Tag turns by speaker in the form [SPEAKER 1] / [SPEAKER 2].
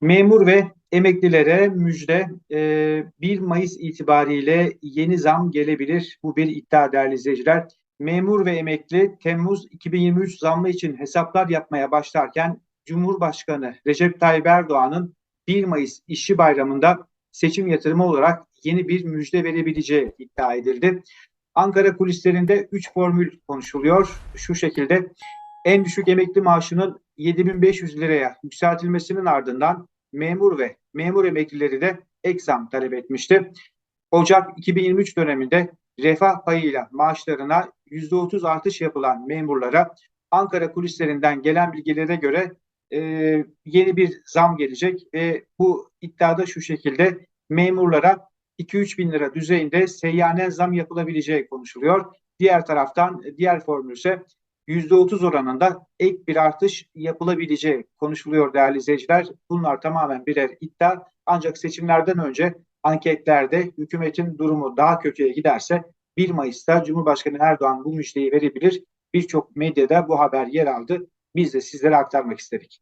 [SPEAKER 1] Memur ve emeklilere müjde e, 1 Mayıs itibariyle yeni zam gelebilir. Bu bir iddia değerli izleyiciler. Memur ve emekli Temmuz 2023 zammı için hesaplar yapmaya başlarken Cumhurbaşkanı Recep Tayyip Erdoğan'ın 1 Mayıs işçi bayramında seçim yatırımı olarak yeni bir müjde verebileceği iddia edildi. Ankara kulislerinde 3 formül konuşuluyor. Şu şekilde en düşük emekli maaşının 7500 liraya yükseltilmesinin ardından memur ve memur emeklileri de ek zam talep etmişti. Ocak 2023 döneminde refah payıyla maaşlarına %30 artış yapılan memurlara Ankara kulislerinden gelen bilgilere göre e, yeni bir zam gelecek ve bu iddiada şu şekilde memurlara 2-3 bin lira düzeyinde seyyanen zam yapılabileceği konuşuluyor. Diğer taraftan diğer formül ise %30 oranında ek bir artış yapılabileceği konuşuluyor değerli izleyiciler. Bunlar tamamen birer iddia. Ancak seçimlerden önce anketlerde hükümetin durumu daha kötüye giderse 1 Mayıs'ta Cumhurbaşkanı Erdoğan bu müjdeyi verebilir. Birçok medyada bu haber yer aldı. Biz de sizlere aktarmak istedik.